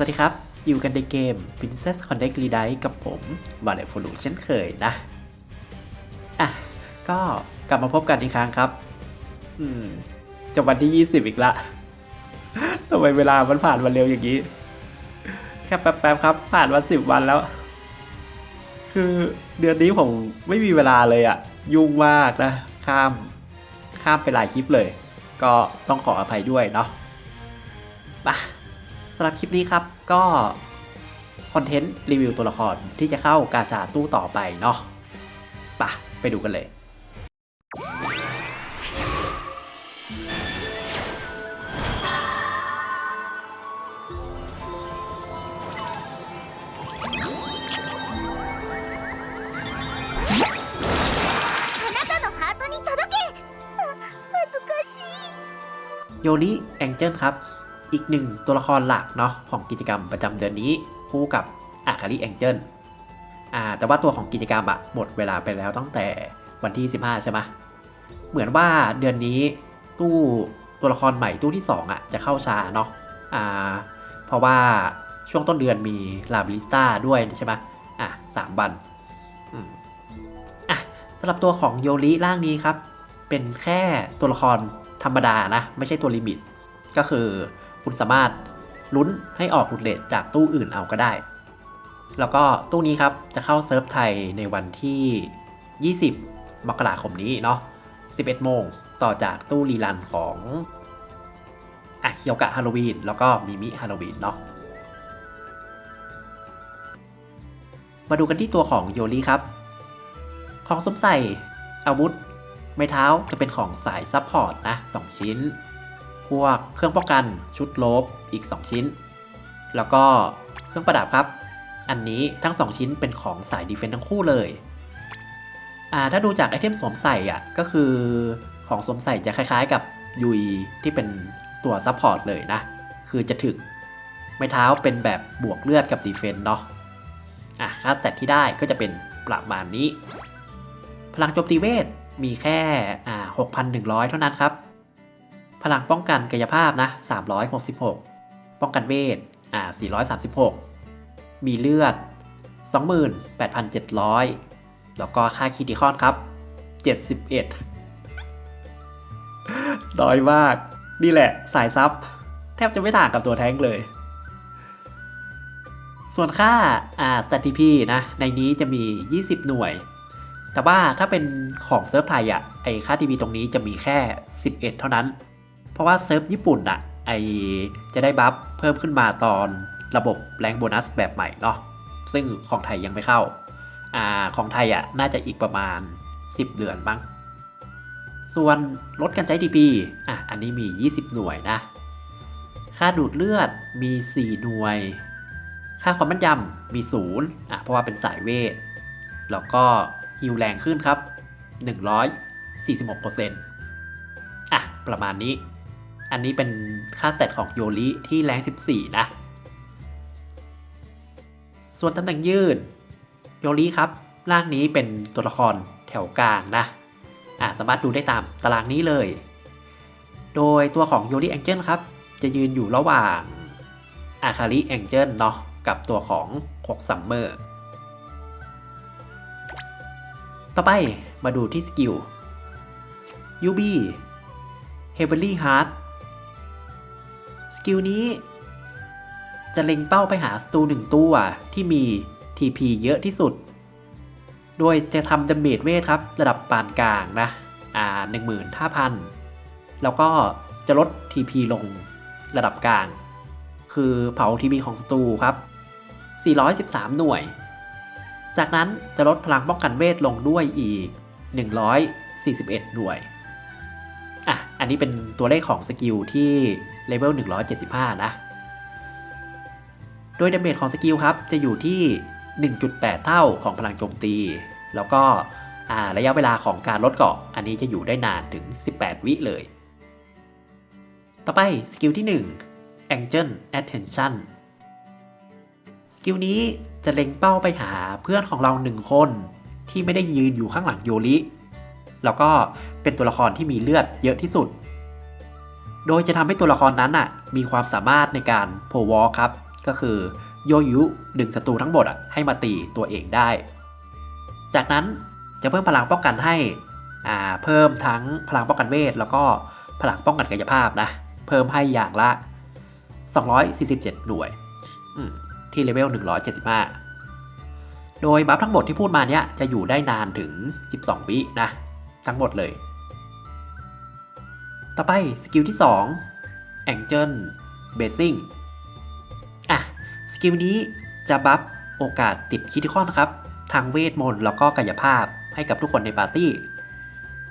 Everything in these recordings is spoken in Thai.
สวัสดีครับ อยู่กันในเกม Princess Connect r e d i กับผมวาเลฟลูเช่นเคยนะ อะ ก็กลับมาพบกันอีกครั้งครับ อืมจะวันที่ 20 อีกละทำไมเวลามันผ่านมาเร็วอย่างนี้ แค่แป๊บๆครับ ผ่านมาสิบวันแล้ว คือเดือนนี้ผมไม่มีเวลาเลยอะยุ่งมากนะ ข้าม ข้ามไปหลายคลิปเลย ก็ต้องขออภัยด้วยเนาะมา สำหรับคลิปนี้ครับก็คอนเทนต์รีวิวตัวละครที่จะเข้ากาชาตู้ต่อไปเนาะปะไปดูกันเลย โยริแองเจิลครับ อีกหนึ่งตัวละครหลักเนาะของกิจกรรมประจำเดือนนี้ คู่กับอาคาริแองเจิลอ่าแต่ว่าตัวของกิจกรรมอะหมดเวลาไปแล้วตั้งแต่วันที่ 15 ใช่ไหมเหมือนว่าเดือนนี้ตู้ตัวละครใหม่ตู้ที่ 2อะจะเข้าช้าเนาะอ่าเพราะว่าช่วงต้นเดือนมีลาบลิสตาด้วยใช่ไหมอะสามวันอืมอะสำหรับตัวของโยริร่างนี้ครับ เป็นแค่ตัวละครธรรมดานะ ไม่ใช่ตัวลิมิต ก็คือ คุณสามารถลุ้นให้ออกหลุดเลทจากตู้อื่นเอาก็ได้ แล้วก็ตู้นี้ครับจะเข้าเซิร์ฟไทยในวันที่ 20มกราคมนี้เนาะ 11 โมงต่อจากตู้รีลันของอะเคียวกะฮาโลวีนแล้วก็มิมิฮาโลวีนเนาะ มาดูกันที่ตัวของโยริครับ ของสมใส่อาวุธ ไม้เท้าจะเป็นของสายซับพอร์ตนะ 2 ชิ้น พวกเครื่องป้องกันชุดโลบอีก 2 ชิ้น แล้วก็เครื่องประดับครับ อันนี้ทั้ง 2 ชิ้นเป็นของสายดีเฟนต์ทั้งคู่เลยอ่าถ้าดูจากไอเทมสวมใส่อะก็คือของสวมใส่จะคล้ายๆกับยุยที่เป็นตัวซับพอร์ตเลยนะ คือจะถึกไม้เท้าเป็นแบบบวกเลือดกับดีเฟนต์เนาะอะค่าสแตทที่ได้ก็จะเป็นประมาณนี้ พลังโจมตีเวทมีแค่อ่า6,100 เท่านั้นครับ พลังป้องกันกายภาพนะ366 ป้องกันเวทอ่า436 มีเลือด 28,700 แล้วก็ค่าคิดิคอนครับ 71 น้อยมาก นี่แหละสายซับแทบจะไม่ต่างกับตัวแท้งเลย ส่วนค่าอ่าสถิพีนะ ในนี้จะมี 20 หน่วย แต่ว่าถ้าเป็นของเซิร์ฟไทยอะไอค่าทีวีตรงนี้จะมีแค่ 11 เท่านั้น เพราะว่าเซิร์ฟญี่ปุ่นอะไอจะได้บัฟเพิ่มขึ้นมาตอนระบบแรงโบนัสแบบใหม่เนาะซึ่งของไทยยังไม่เข้าอ่าของไทยอะน่าจะอีกประมาณ 10 เดือนบ้างส่วนลดการใช้ DP อะอันนี้มี 20 หน่วยนะ ค่าดูดเลือดมี 4 หน่วย ค่าความแม่นยำมี0อะเพราะว่าเป็นสายเวท แล้วก็ฮิวแรงขึ้นครับ 146%อะประมาณนี้ อันนี้เป็นค่าสเตตของโยริที่แรง 14 นะ ส่วนตำแหน่งยืดโยริครับร่างนี้เป็นตัวละครแถวกลางนะอะสามารถดูได้ตามตารางนี้เลย โดยตัวของโยริแองเจิลครับ จะยืนอยู่ระหว่างอาคาริแองเจิลเนาะกับตัวของคกซัมเมอร์ ต่อไปมาดูที่สกิล UB Heavenly Heart สกิลนี้ จะเล็งเป้าไปหาสตูหนึ่งตัวที่มี TP เยอะที่สุด โดยจะทำดาเมจเวทครับ ระดับปานกลางนะอ่า15,000แล้วก็จะลด TP ลงระดับกลาง คือเผา TP ของสตูครับ 413 หน่วย จากนั้นจะลดพลังป้องกันเวทลงด้วยอีก 141 หน่วย อันนี้เป็นตัวเลขของสกิลที่เลเวล175 นะ โดยดาเมจของสกิลครับ จะอยู่ที่ 1.8 เท่าของพลังโจมตี แล้วก็ระยะเวลาของการลดเกาะ อันนี้จะอยู่ได้นานถึง 18 วิเลย ต่อไปสกิลที่ 1 Angel Attention สกิลนี้จะเล็งเป้าไปหาเพื่อนของเราหนึ่งคนที่ไม่ได้ยืนอยู่ข้างหลังโยริ แล้วก็ เป็นตัวละครที่มีเลือดเยอะที่สุด โดยจะทำให้ตัวละครนั้นอะมีความสามารถในการโผวอลครับ ก็คือโยยุดึงศัตรูทั้งหมดอะให้มาตีตัวเองได้ จากนั้นจะเพิ่มพลังป้องกันให้อ่าเพิ่มทั้งพลังป้องกันเวท แล้วก็พลังป้องกันกายภาพนะเพิ่มให้อย่างละ 247 หน่วยที่เลเวล 175 โดยบัฟทั้งหมดที่พูดมาเนี้ยจะอยู่ได้นานถึง 12 วินะ ทั้งหมดเลย ต่อไปสกิลที่2 Angel Basing อะ สกิลนี้จะบัฟโอกาสติดคิติคอนนะครับ ทางเวทมนต์แล้วก็กายภาพให้กับทุกคนในปาร์ตี้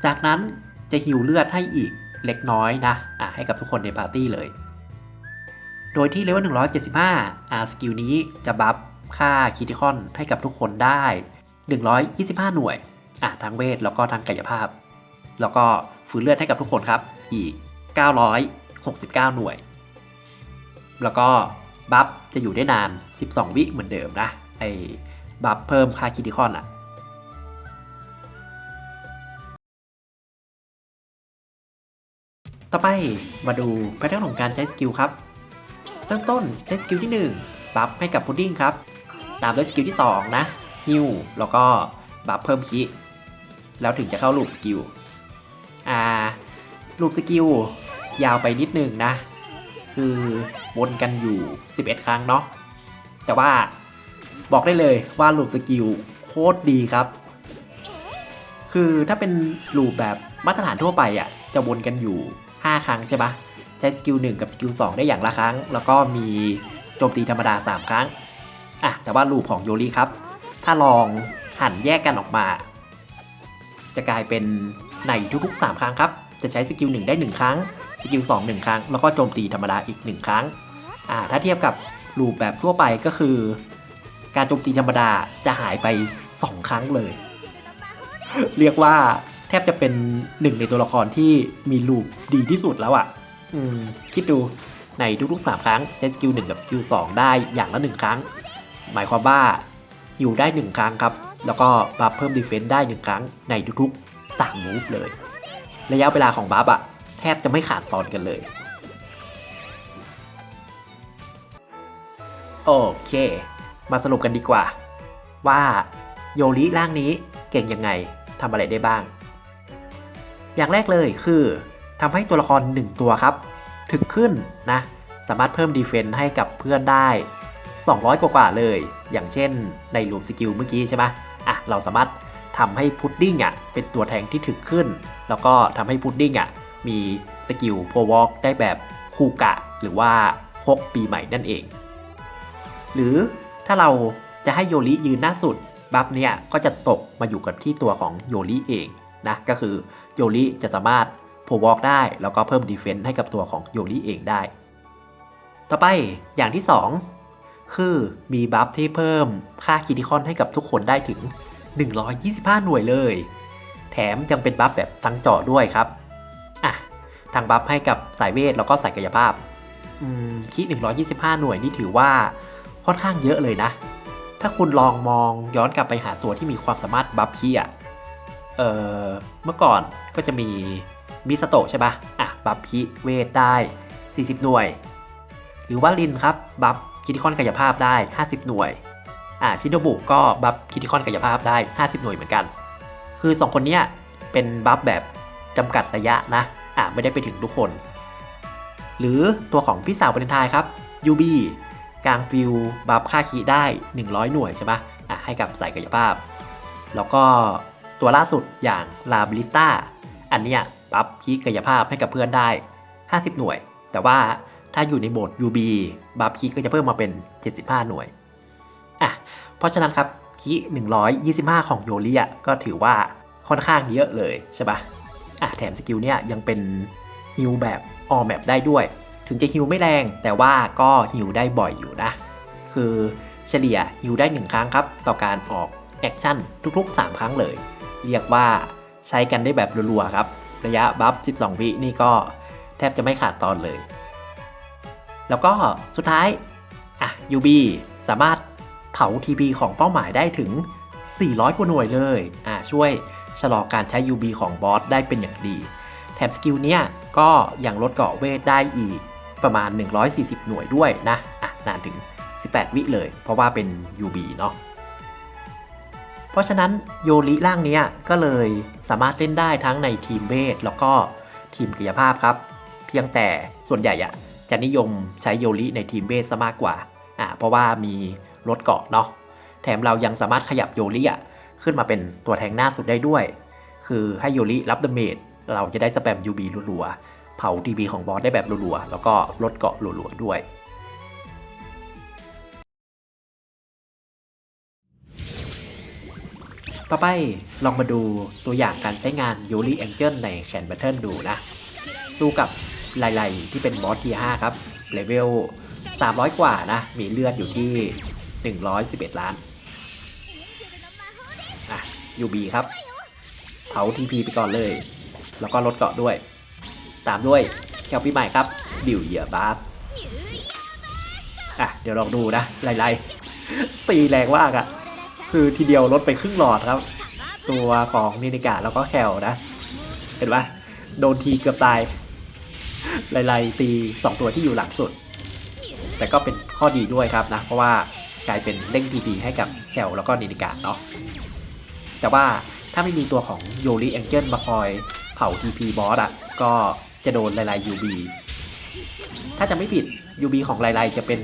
จากนั้นจะฮิวเลือดให้อีกเล็กน้อยนะ อะให้กับทุกคนในปาร์ตี้เลย โดยที่เลเวล175 อ่าสกิลนี้จะบัฟค่าคิติคอนให้กับทุกคนได้ 125 หน่วย อะทั้งเวทแล้วก็ทางกายภาพ แล้วก็ฟื้นเลือดให้กับทุกคนครับ อีก 969 หน่วย แล้วก็บัฟจะอยู่ได้นาน 12 วิเหมือนเดิมนะ ไอ้บัฟเพิ่มค่าคิติคอนอะต่อไปมาดูแพทเทิร์นของการใช้สกิลครับเริ่มต้นใช้สกิลที่ 1 บัฟให้กับพุดดิ้งครับ ตามด้วยสกิลที่ 2 นะฮิวแล้วก็บัฟเพิ่มคิแล้วถึงจะเข้าลูปสกิลอ่า ลูปสกิลยาวไปนิดนึงนะ คือวนกันอยู่ 11 ครั้งเนาะแต่ว่าบอกได้เลยว่าลูปสกิลโคตรดีครับ คือถ้าเป็นลูปแบบมาตรฐานทั่วไปอะ่ะจะวนกันอยู่ 5 ครั้งใช่ปะใช้สกิล1กับสกิล2ได้อย่างละครั้ง แล้วก็มีโจมตีธรรมดา 3 ครั้งอะแต่ว่าลูปของโยริครับ ถ้าลองหั่นแยกกันออกมา จะกลายเป็นในทุกๆ 3 ครั้งครับ จะใช้สกิล1ได้ 1 ครั้ง สกิล2 1 ครั้ง แล้วก็โจมตีธรรมดาอีก 1 ครั้งอ่าถ้าเทียบกับลูปแบบทั่วไปก็คือ การโจมตีธรรมดาจะหายไป 2 ครั้งเลย เรียกว่าแทบจะเป็นหนึ่งในตัวละครที่มีลูปดีที่สุดแล้วอะ่ะ อืม คิดดูในทุกๆ 3 ครั้งใช้สกิล1กับสกิล2ได้อย่างละ 1 ครั้ง หมายความว่าอยู่ได้ 1 ครั้งครับ แล้วก็บัฟเพิ่มดีเฟนซ์ได้ 1 ครั้งในทุกๆ3มูฟเลย ระยะเวลาของบัฟอะแทบจะไม่ขาดตอนกันเลย โอเค มาสรุปกันดีกว่า ว่าโยริร่างนี้เก่งยังไงทำอะไรได้บ้าง อย่างแรกเลยคือทำให้ตัวละคร 1 ตัวครับ ถึกขึ้นนะ สามารถเพิ่มดีเฟนต์ให้กับเพื่อนได้ 200 กว่าๆเลย อย่างเช่นในลูปสกิลเมื่อกี้ใช่ไหมอะ เราสามารถ ทำให้พุดดิ้งอะเป็นตัวแทงที่ถึกขึ้น แล้วก็ทำให้พุดดิ้งอะมีสกิลโพวอล์กได้แบบคูกะ หรือว่าฮกปีใหม่นั่นเอง หรือถ้าเราจะให้โยริยืนหน้าสุดบัฟเนี่ยก็จะตกมาอยู่กับที่ตัวของโยริเองนะก็คือโยริจะสามารถโพวอล์กได้แล้วก็เพิ่มดีเฟนต์ให้กับตัวของโยริเองได้ ต่อไปอย่างที่ 2 คือมีบัฟที่เพิ่มค่าคิติคอนให้กับทุกคนได้ถึง 125 หน่วยเลย แถมยังเป็นบัฟแบบทั้งเจาะด้วยครับอะทางบัฟให้กับสายเวทแล้วก็สายกายภาพอืมคิ125 หน่วยนี่ถือว่าค่อนข้างเยอะเลยนะ ถ้าคุณลองมองย้อนกลับไปหาตัวที่มีความสามารถบัฟคีอะเออเมื่อก่อนก็จะมีมิสโตใช่ปะอะบัฟคีเวทได้ 40 หน่วย หรือว่าลินครับ บัฟคิติคอนกายภาพได้ 50 หน่วย อ่าชินโนบุก็บัฟคิติคอนกายภาพได้ 50 หน่วยเหมือนกัน คือ 2 คนเนี้ยเป็นบัฟแบบจำกัดระยะนะอ่าไม่ได้ไปถึงทุกคน หรือตัวของพี่สาววาเลนไทน์ครับยูบีกลางฟิลบัฟค่าคีได้ 100 หน่วยใช่ไหมอะให้กับสายกายภาพ แล้วก็ตัวล่าสุดอย่างลาบลิสตาอันเนี้ยบัฟคีกายภาพให้กับเพื่อนได้ 50 หน่วย แต่ว่าถ้าอยู่ในโหมด UB บัฟคีก็จะเพิ่มมาเป็น 75 หน่วย อะเพราะฉะนั้นครับคี125 ของโยริอะก็ถือว่าค่อนข้างเยอะเลยใช่ปะอะแถมสกิลเนี้ยยังเป็นฮิลแบบออแมปได้ด้วย ถึงจะฮิลไม่แรงแต่ว่าก็ฮิลได้บ่อยอยู่นะ คือเฉลี่ยฮิลได้ 1 ครั้งครับ ต่อการออกแอคชั่นทุกๆ 3 ครั้งเลย เรียกว่าใช้กันได้แบบรัวๆครับ ระยะบัฟ 12 วินี่ก็แทบจะไม่ขาดตอนเลย แล้วก็สุดท้ายอะ UB สามารถ เผา TP ของเป้าหมายได้ถึง 400 กว่าหน่วยเลยอะช่วยชะลอการใช้ UB ของบอสได้เป็นอย่างดี แถมสกิลเนี้ยก็ยังลดเกาะเวทได้อีกประมาณ 140 หน่วยด้วยนะอะนานถึง 18 วิเลย เพราะว่าเป็น UB เนาะเพราะฉะนั้นโยริร่างเนี้ยก็เลยสามารถเล่นได้ทั้งในทีมเวทแล้วก็ทีมกายภาพครับ เพียงแต่ส่วนใหญ่อะจะนิยมใช้โยริในทีมเวทซะมากกว่าอ่าเพราะว่ามี รถเกาะเนาะแถมเรายังสามารถขยับโยริอะขึ้นมาเป็นตัวแทงหน้าสุดได้ด้วย คือให้โยริรับดาเมจเราจะได้สแปม UB รัวๆ เผา TB ของบอสได้แบบรัวๆ แล้วก็ลดเกาะรัวๆ ด้วย ต่อไปลองมาดูตัวอย่างการใช้งานยูริแองเจิลในแคนแบทเทิลดูนะสู้กับไลไที่เป็นบอสที5ครับ เลเวล 300 กว่านะ มีเลือดอยู่ที่ 111 ล้านอะ UB ครับ เผา TP ไปก่อนเลย แล้วก็ลดเกาะด้วย ตามด้วยแคลปีใหม่ครับบิวเยียบาสอะเดี๋ยวลองดูนะไลไลตีแรงมากอะคือทีเดียวลดไปครึ่งหลอดครับ ตัวของนินิกาแล้วก็แคลนะ เห็นปะโดนทีเกือบตายไลไลตีสองตัวที่อยู่หลังสุด แต่ก็เป็นข้อดีด้วยครับนะ เพราะว่า กลายเป็นเร่งทีดีให้กับแคลแล้วก็นินิกาเนาะแต่ว่าถ้าไม่มีตัวของโยริแองเจิลมาคอยเผา TP บอสอะก็จะโดนไลไล UB ถ้าจะไม่ผิด UB ของไลไลจะเป็น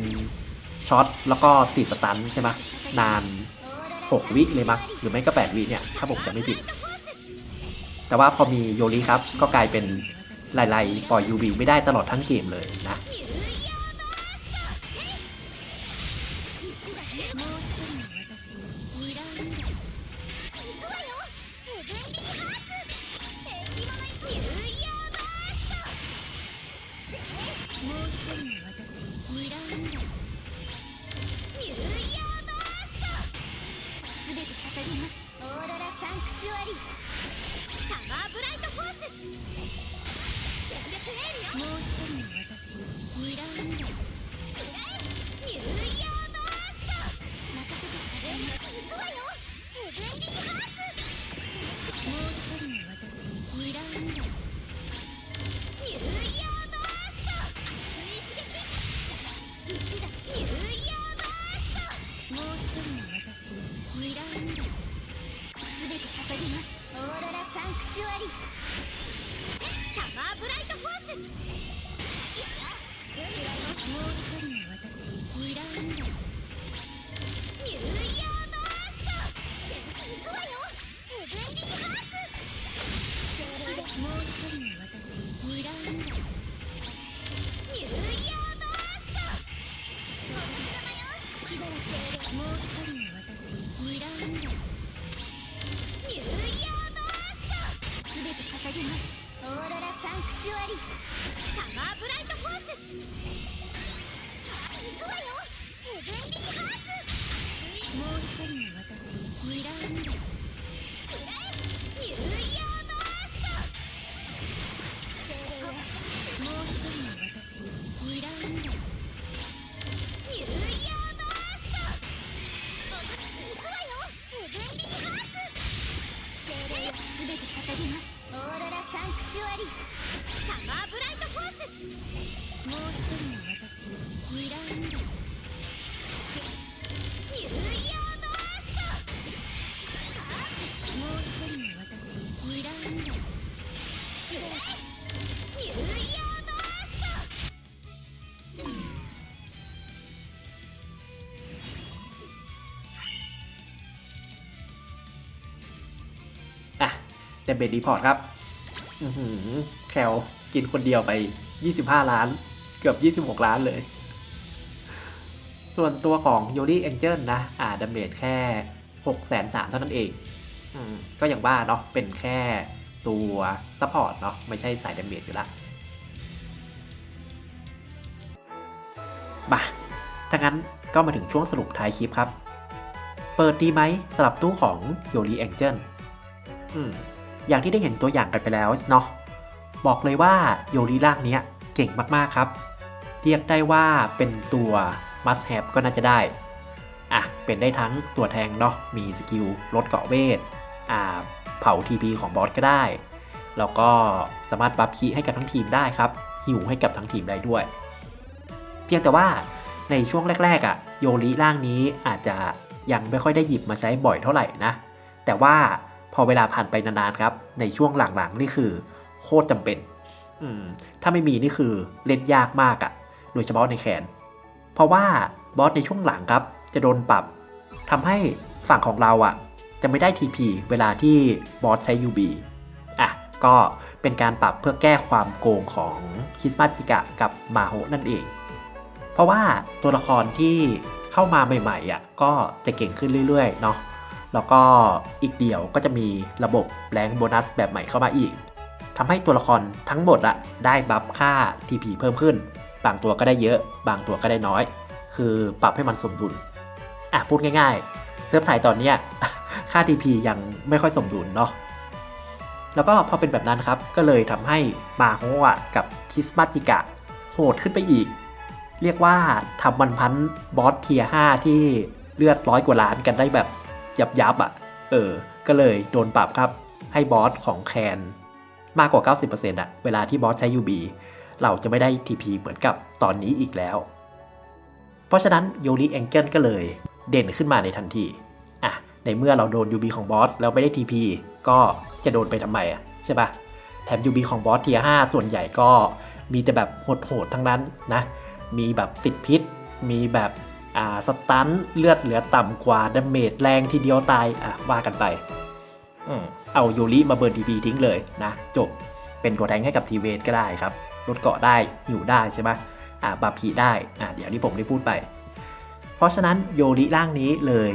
ช็อตแล้วก็ติดสตันใช่ไหมนาน 6 วิเลยมั้งหรือไม่ก็ 8 วิเนี่ย ถ้าผมจะไม่ผิด แต่ว่าพอมีโยริครับ ก็กลายเป็นไลไลปล่อย UB ไม่ได้ตลอดทั้งเกมเลยนะ 人の私ミラーラ行くわよブリーーニューーバーストもう一人の私ミラーミーンリーニューーバーストすべてますオーロラサンクチュアリサマーブライトフォースーもう一人の私ミラーミラー一人の私ミランダ全て捧げますオーロラサンクチュアリサマーブライトフォースもう一人の私未来未来ニューイ เดมเบดรีพอร์ตครับอือหือแคลกินคนเดียวไป 25 ล้าน เกือบ 26 ล้านเลย ส่วนตัวของโย r ี a แองเจิลนะ อ่าดาเมจแค่6 3 0 0 0เท่านั้นเอง อืม ก็อย่างว่าเนาะ เป็นแค่ตัวซัพพอร์ตเนาะ ไม่ใช่สายดาเมจอยู่ละมาถ้างั้นก็มาถึงช่วงสรุปท้ายคลิปครับ เปิดดีไหมสำหรับตู้ของโย r ี a แองเจิลอืม อย่างที่ได้เห็นตัวอย่างกันไปแล้วเนาะบอกเลยว่าโยริร่างนี้เก่งมากๆครับ เรียกได้ว่าเป็นตัว must have ก็น่าจะได้อะเป็นได้ทั้งตัวแทงเนาะมีสกิลลดเกาะเวทอ่าเผา TP ของบอสก็ได้ แล้วก็สามารถบัฟคีให้กับทั้งทีมได้ครับหิวให้กับทั้งทีมได้ด้วย เพียงแต่ว่าในช่วงแรกๆอะ่ะโยริร่างนี้อาจจะยังไม่ค่อยได้หยิบมาใช้บ่อยเท่าไหร่นะ แต่ว่า พอเวลาผ่านไปนานๆครับ ในช่วงหลังๆนี่คือ โคตรจำเป็น อืม ถ้าไม่มีนี่คือเล่นยากมากอะ่ะ โดยเฉพาะในแคนเพราะว่าบอสในช่วงหลังครับ จะโดนปรับทำให้ฝั่งของเราอะ่ะ จะไม่ได้ TP เวลาที่บอสใช้ UB อะ ก็เป็นการปรับเพื่อแก้ความโกงของคิสมาจิกะกับมาโฮนั่นเอง เพราะว่าตัวละครที่เข้ามาใหม่ๆอะก็จะเก่งขึ้นเรื่อยๆเนาะ แล้วก็อีกเดี่ยวก็จะมีระบบแรงโบนัสแบบใหม่เข้ามาอีกทำให้ตัวละครทั้งหมดอะได้บัฟค่า TP เพิ่มขึ้น บางตัวก็ได้เยอะ บางตัวก็ได้น้อย คือปรับให้มันสมดุลอะพูดง่ายๆ เซิร์ฟไทยตอนเนี้ยค่า TP ยังไม่ค่อยสมดุลเนาะแล้วก็พอเป็นแบบนั้นครับ ก็เลยทำให้มาโฮะกับคิสมาจิกะโหดขึ้นไปอีก เรียกว่าทำมันพันบอสเทีย5ที่เลือดร้อยกว่าล้านกันได้แบบ ยับยับอะ่ะ เออ ก็เลยโดนปรับครับ ให้บอสของแคนมากกว่า 90%อะเวลาที่บอสใช้ UB เราจะไม่ได้ TP เหมือนกับตอนนี้อีกแล้ว เพราะฉะนั้นโยริแองเกิลก็เลยเด่นขึ้นมาในทันทีอะในเมื่อเราโดน UB ของบอสแล้วไม่ได้ TP ก็จะโดนไปทำไมอะใช่ปะแถม UB ของบอสเทีย5ส่วนใหญ่ก็มีแต่แบบโหดๆทั้งนั้นนะ มีแบบติดพิษ มีแบบ อ่าสตันเลือดเหลือต่ำกว่าดาเมจแรงทีเดียวตายอะว่ากันไปอืมเอาโยริมาเบิร์น TP ทิ้งเลยนะ จบเป็นตัวแทงให้กับทีเวทก็ได้ครับลดเกาะได้อยู่ได้ใช่ไหมอ่าบับขีได้อ่าเดี๋ยวที่ผมได้พูดไป เพราะฉะนั้นโยริร่างนี้เลย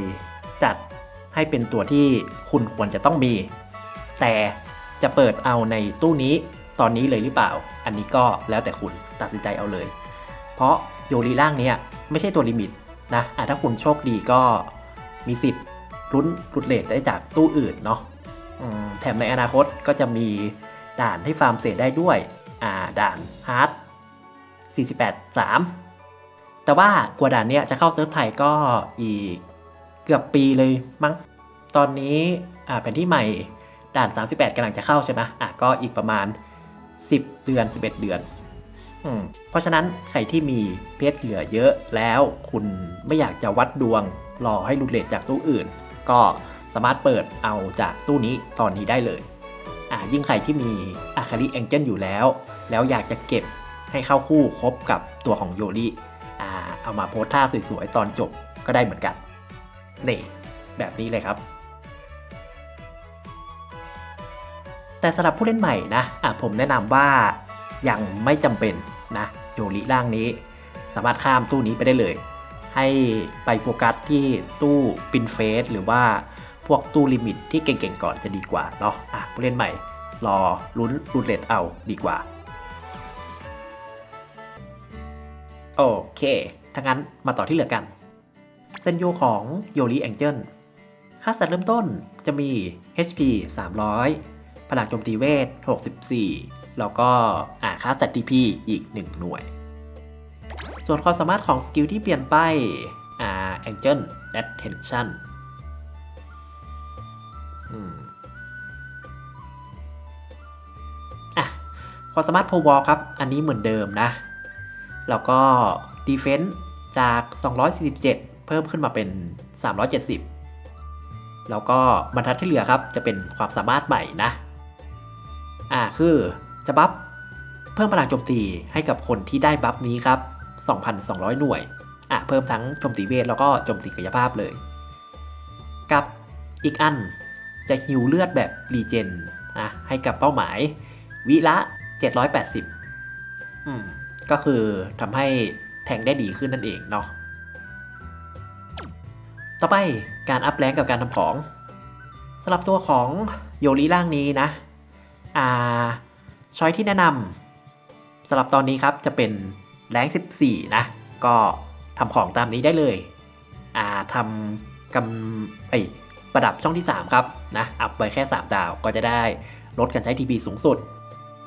จัดให้เป็นตัวที่คุณควรจะต้องมี แต่จะเปิดเอาในตู้นี้ตอนนี้เลยหรือเปล่า อันนี้ก็แล้วแต่คุณตัดสินใจเอาเลย เพราะโยริร่างเนี้ยไม่ใช่ตัวลิมิต นะะถ้าคุณโชคดีก็มีสิทธิ์ลุ้นรุดเลทได้จากตู้อื่นเนาะแถมในอนาคตก็จะมีด่านให้ฟาร์มเศษได้ด้วย อ่า ด่านฮาร์ด48 3 แต่ว่ากว่าด่านเนี้ยจะเข้าเซิร์ฟไทยก็อีกเกือบปีเลยมั้ง ตอนนี้อ่าแผนที่ใหม่ด่าน 38กำลังจะเข้าใช่ไหมอะก็อีกประมาณ 10 เดือน 11 เดือน เพราะฉะนั้นใครที่มีเพชรเหลือเยอะแล้วคุณไม่อยากจะวัดดวงรอให้หลุดเลทจากตู้อื่น ก็สามารถเปิดเอาจากตู้นี้ตอนนี้ได้เลยอ่ายิ่งใครที่มีอาคาริแองเจิลอยู่แล้ว แล้วอยากจะเก็บให้เข้าคู่ครบกับตัวของโยริอ่าเอามาโพสท่าสวยๆ ตอนจบก็ได้เหมือนกันนี่แบบนี้เลยครับ แต่สำหรับผู้เล่นใหม่นะอะผมแนะนำว่ายังไม่จำเป็น นะโยริร่างนี้ สามารถข้ามตู้นี้ไปได้เลย ให้ไปโฟกัสที่ตู้ปินเฟสหรือว่าพวกตู้ลิมิตที่เก่งๆก่อนจะดีกว่าเนาะอะผู้เล่นใหม่ รอลุ้นรูดเลตเอาดีกว่า โอเคถ้างั้นมาต่อที่เหลือกัน เซนโยของโยริแองเจิลค่าสัตว์เริ่มต้นจะมี HP 300 พลังโจมตีเวท 64 แล้วก็อ่าค่า ZDP อีก 1 หน่วย ส่วนความสามารถของสกิลที่เปลี่ยนไปอ่า Angel Attention อืมอะความสามารถโพวอลครับ อันนี้เหมือนเดิมนะ แล้วก็ Defense จาก 247 เพิ่มขึ้นมาเป็น 370 แล้วก็บรรทัดที่เหลือครับ จะเป็นความสามารถใหม่นะ อ่า คือ จะบัฟเพิ่มพลังโจมตีให้กับคนที่ได้บัฟนี้ครับ 2,200 หน่วย อะ เพิ่มทั้งโจมตีเวทแล้วก็โจมตีกายภาพเลย กับอีกอันจะฮิวเลือดแบบรีเจนอะให้กับเป้าหมาย วิละ 780 อืม ก็คือทำให้แทงได้ดีขึ้นนั่นเองเนาะต่อไปการอัพแรงกับการทำของสำหรับตัวของโยริร่างนี้นะ อ่า ช้อยที่แนะนำสำหรับตอนนี้ครับจะเป็นแรง14 นะ ก็ทำของตามนี้ได้เลยอ่าทำกำไอประดับช่องที่ 3 ครับนะอัพไปแค่ 3 ดาวก็จะได้ลดการใช้ TP สูงสุด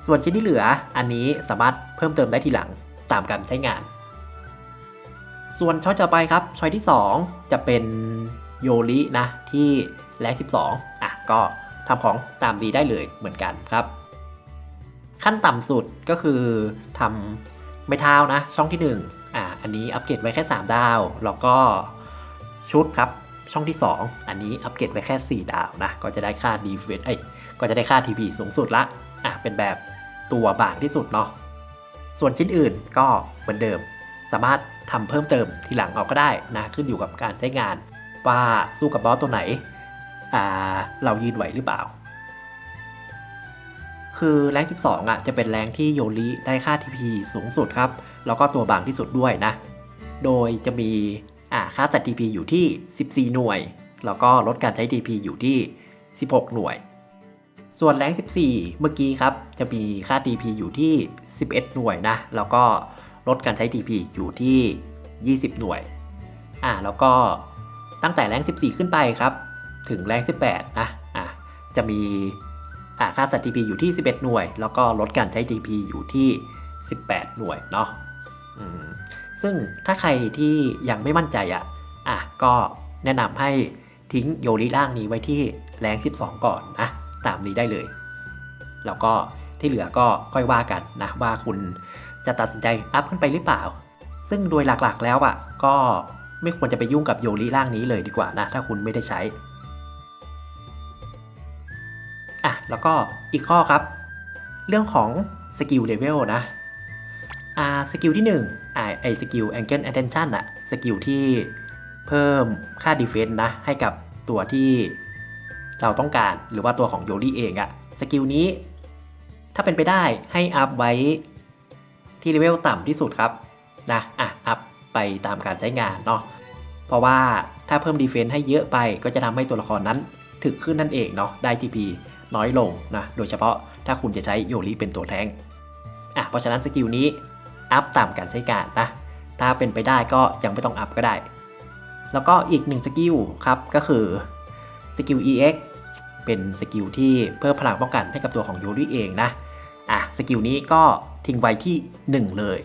ส่วนชิ้นที่เหลืออันนี้สามารถเพิ่มเติมได้ทีหลังตามการใช้งาน ส่วนช้อยต่อไปครับช้อยที่ 2 จะเป็นโยรินะที่แรง12อะก็ทำของตามดีได้เลยเหมือนกันครับ ขั้นต่ำสุดก็คือทำไม่เท้านะ ช่องที่ 1 อ่า อันนี้อัปเกรดไว้แค่ 3 ดาว แล้วก็ชุดครับ ช่องที่ 2 อันนี้อัปเกรดไว้แค่ 4 ดาวนะ ก็จะได้ค่าดีเฟนเอ้ยก็จะได้ค่า TP สูงสุดละ อะเป็นแบบตัวบางที่สุดเนาะ ส่วนชิ้นอื่นก็เหมือนเดิม สามารถทำเพิ่มเติมทีหลังเอาก็ได้นะ ขึ้นอยู่กับการใช้งาน ว่าสู้กับบอสตัวไหน อ่า เรายืนไหวหรือเปล่า คือแรง12อะจะเป็นแรงที่โยริได้ค่า TP สูงสุดครับ แล้วก็ตัวบางที่สุดด้วยนะ โดยจะมีอ่าค่าสัตว์ TP อยู่ที่ 14 หน่วย แล้วก็ลดการใช้ TP อยู่ที่ 16 หน่วย ส่วนแรง14 เมื่อกี้ครับ จะมีค่า TP อยู่ที่ 11 หน่วยนะ แล้วก็ลดการใช้ TP อยู่ที่ 20 หน่วย อ่า แล้วก็ตั้งแต่แรง 14 ขึ้นไปครับ ถึงแรง 18 นะ อ่าจะมี ค่าสัตว์ TP อยู่ที่ 11 หน่วย แล้วก็ลดการใช้ TP อยู่ที่ 18 หน่วยเนาะซึ่งถ้าใครที่ยังไม่มั่นใจอะอะก็แนะนำให้ทิ้งโยริร่างนี้ไว้ที่แรง 12 ก่อนนะตามนี้ได้เลย แล้วก็ที่เหลือก็ค่อยว่ากันนะว่าคุณจะตัดสินใจอัพขึ้นไปหรือเปล่า ซึ่งโดยหลักๆแล้วอะก็ไม่ควรจะไปยุ่งกับโยริร่างนี้เลยดีกว่านะถ้าคุณไม่ได้ใช้ อะแล้วก็อีกข้อครับ เรื่องของสกิลเลเวลนะอ่าสกิลที่1อ่าไอสกิล Angle Attention อะสกิลที่เพิ่มค่า Defense นะ ให้กับตัวที่เราต้องการหรือว่าตัวของโยริเองอะสกิลนี้ ถ้าเป็นไปได้ให้อัพไว้ที่เลเวลต่ำที่สุดครับนะอะอัพไปตามการใช้งานเนาะเพราะว่าถ้าเพิ่ม Defense ให้เยอะไปก็จะทำให้ตัวละครนั้นถึกขึ้นนั่นเองเนาะได้ TP น้อยลงนะโดยเฉพาะถ้าคุณจะใช้โยริเป็นตัวแทงอะเพราะฉะนั้นสกิลนี้อัพตามการใช้การนะถ้าเป็นไปได้ก็ยังไม่ต้องอัพก็ได้ แล้วก็อีกหนึ่งสกิลครับก็คือสกิล EX เป็นสกิลที่เพิ่มพลังป้องกันให้กับตัวของโยริเองนะอะสกิลนี้ก็ทิ้งไว้ที่ 1 เลย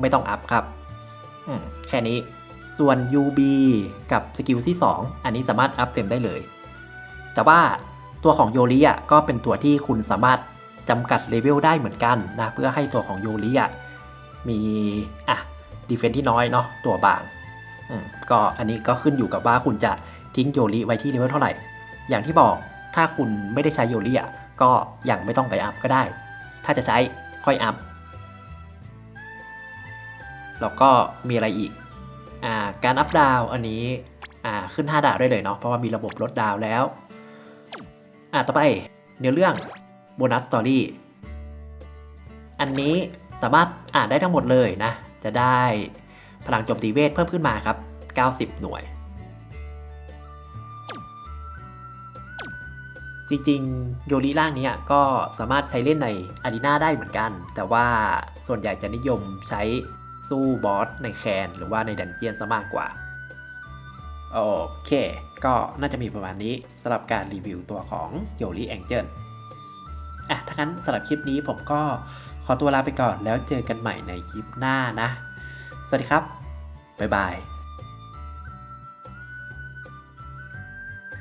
ไม่ต้องอัพครับอืมแค่นี้ส่วน UB กับสกิลที่ 2 อันนี้สามารถอัพเต็มได้เลย แต่ว่า ตัวของโยริอะก็เป็นตัวที่คุณสามารถจำกัดเลเวลได้เหมือนกันนะเพื่อให้ตัวของโยริอะมีอะดีเฟนที่น้อยเนาะตัวบางอืมก็อันนี้ก็ขึ้นอยู่กับว่าคุณจะทิ้งโยริไว้ที่เลเวลเท่าไหร่ อย่างที่บอกถ้าคุณไม่ได้ใช้โยริอะก็ยังไม่ต้องไปอัพก็ได้ ถ้าจะใช้ค่อยอัพแล้วก็มีอะไรอีกอ่าการอัพดาวอันนี้อ่าขึ้น 5 ดาวได้เลยเนาะเพราะว่ามีระบบลดดาวแล้ว อะต่อไปเนื้อเรื่องโบนัสสตอรี่อันนี้สามารถอ่านได้ทั้งหมดเลยนะ จะได้พลังโจมตีเวทเพิ่มขึ้นมาครับ 90 หน่วย จริงๆ โยริร่างนี้ก็สามารถใช้เล่นในอารีนาได้เหมือนกัน แต่ว่าส่วนใหญ่จะนิยมใช้สู้บอสในแคนหรือว่าในดันเจียนซะมากกว่า โอเค ก็น่าจะมีประมาณนี้สำหรับการรีวิวตัวของโยริแองเจิลอะถ้างั้นสำหรับคลิปนี้ผมก็ขอตัวลาไปก่อนแล้วเจอกันใหม่ในคลิปหน้านะ สวัสดีครับ บ๊ายบาย